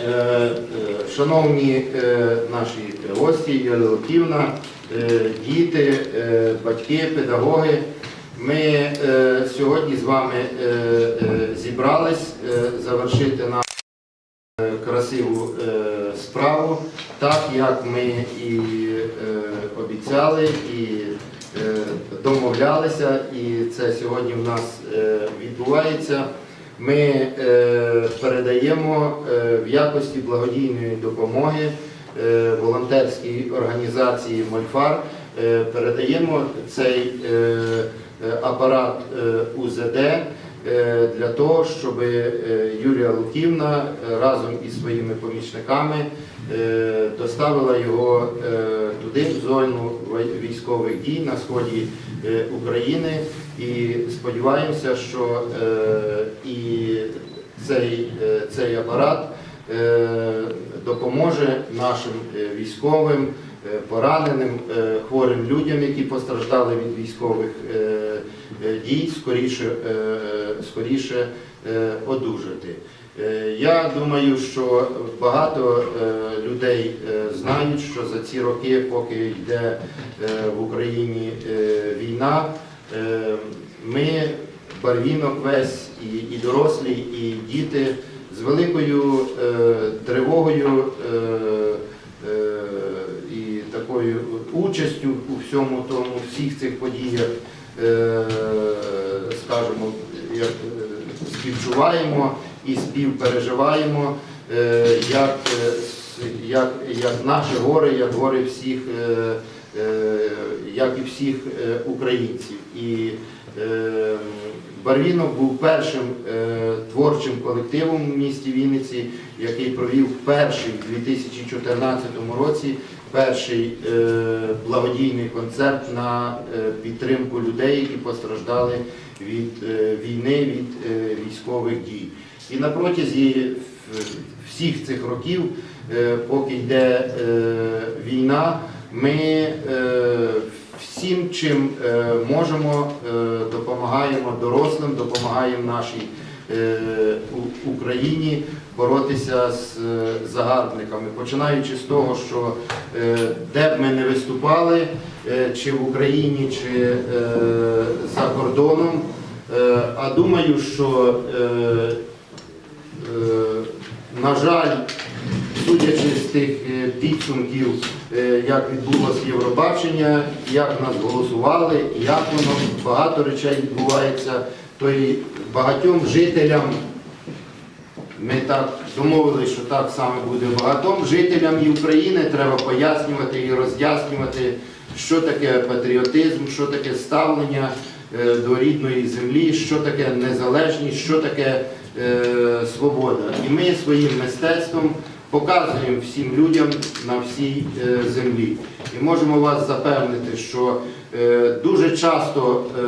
Е, е, Шановні е, наші гості, Юлія Луківна, е, діти, батьки, педагоги, ми сьогодні з вами зібрались завершити нашу красиву справу, так як ми і обіцяли, і домовлялися, і це сьогодні в нас відбувається. Ми е, передаємо е, в якості благодійної допомоги е, волонтерській організації Мольфар. Передаємо цей апарат УЗД для того, щоб Юрія Луківна е, разом із своїми помічниками е, доставила його е, туди, в зону військових дій на сході е, України. І сподіваємося, що е, і цей, е, цей апарат е, допоможе нашим е, військовим, е, пораненим, е, хворим людям, які постраждали від військових е, е, дій, скоріше, е, скоріше е, одужати. Е, Я думаю, що багато е, людей е, знають, що за ці роки, поки йде е, в Україні е, війна, е, ми, барвінок весь, і дорослі, і діти з великою е, тривогою е, е, і такою участю у всьому тому, всіх цих подіях, скажімо, як співчуваємо і співпереживаємо, як, як, як наше горе, як горе всіх, як і всіх українців. І Барвінок був першим е, творчим колективом в місті Вінниці, який провів перший у 2014 році перший е, благодійний концерт на е, підтримку людей, які постраждали від війни, від військових дій. І на протязі всіх цих років, поки йде війна, ми всім, чим е, можемо, е, допомагаємо дорослим, допомагаємо нашій е, Україні боротися з загарбниками, починаючи з того, що де б ми не виступали, чи в Україні, чи за кордоном. А думаю, що, на жаль, судячи тих е, підсумків, е, як відбулося Євробачення, як нас голосували, як воно багато речей відбувається, то і багатьом жителям. Ми так домовилися, що так саме буде багатьом жителям і України треба пояснювати і роз'яснювати, що таке патріотизм, що таке ставлення е, до рідної землі, що таке незалежність, що таке свобода. І ми своїм мистецтвом показуємо всім людям на всій е, землі. І можемо вас запевнити, що е, дуже часто е,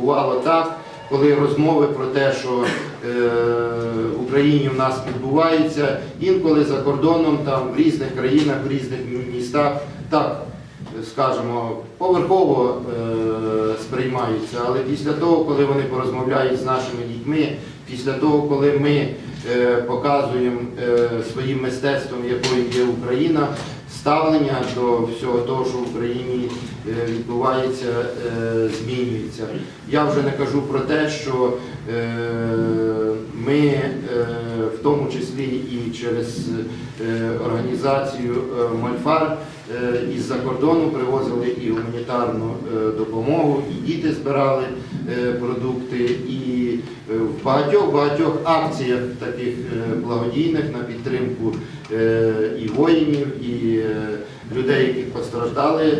бувало так коли розмови про те, що в Україні в нас відбувається, інколи за кордоном, там в різних країнах, в різних містах, так скажімо, поверхово сприймаються. Але після того, коли вони порозмовляють з нашими дітьми, після того, коли ми е, показуємо е, своїм мистецтвом, якою є Україна, ставлення до всього того, що в Україні е, відбувається, змінюється. Я вже не кажу про те, що ми в тому числі і через організацію Мольфар е, із-за кордону привозили і гуманітарну е, допомогу, і діти збирали е, продукти, і е, в багатьох багатьох акціях таких е, благодійних на підтримку е, і воїнів, і е, людей, які постраждали е,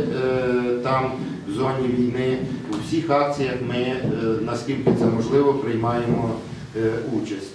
там в зоні війни. У всіх акціях ми, е, наскільки це можливо, приймаємо е, участь.